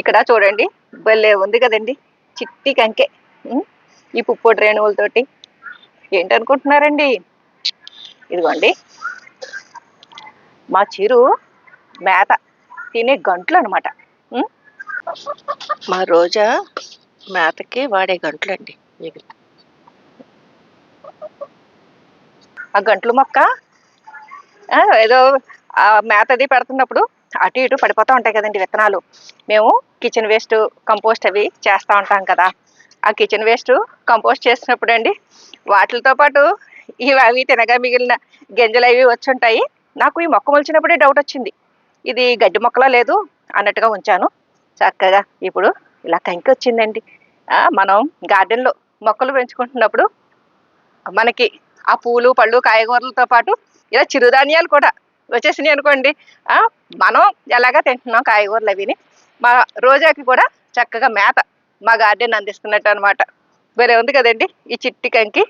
ఇక్కడ చూడండి. భలే ఉంది కదండి. చిట్టి కంకె? ఈ పుప్పొడి రేణువులతోటి. ఏంటనుకుంటున్నారండి? ఇదిగోండి. మా చిరు మేత తినే గంటలు అనమాట మా రోజా మేతకి వాడే గంటలండి. ఇవి ఆ గంటలు మొక్క? ఏదో ఆ మేతది పెడుతున్నప్పుడు అటు ఇటు పడిపోతూ ఉంటాయి కదండి విత్తనాలు. మేము కిచెన్ వేస్ట్ కంపోస్ట్ అవి చేస్తూ ఉంటాం కదా. ఆ కిచెన్ వేస్ట్ కంపోస్ట్ చేసినప్పుడు అండి వాటితో పాటు ఇవి అవి తినగా మిగిలిన గింజలు అవి వచ్చి ఉంటాయి నాకు ఈ మొక్క మొలిచినప్పుడే డౌట్ వచ్చింది. ఇది గడ్డి మొక్కలా లేదు అన్నట్టుగా ఉంచాను. చక్కగా ఇప్పుడు ఇలా కంకి వచ్చిందండి. మనం గార్డెన్లో మొక్కలు పెంచుకుంటున్నప్పుడు మనకి ఆ పూలు పళ్ళు కాయగూరలతో పాటు ఇలా చిరుధాన్యాలు కూడా వచ్చేసినాయి అనుకోండి. మనం ఎలాగా తింటున్నాం కాయగూరలు అవిని? మా రోజాకి కూడా చక్కగా మేత మా గార్డెన్ అందిస్తున్నట్టు అనమాట వేరే ఉంది కదండి ఈ చిట్టి కంకి?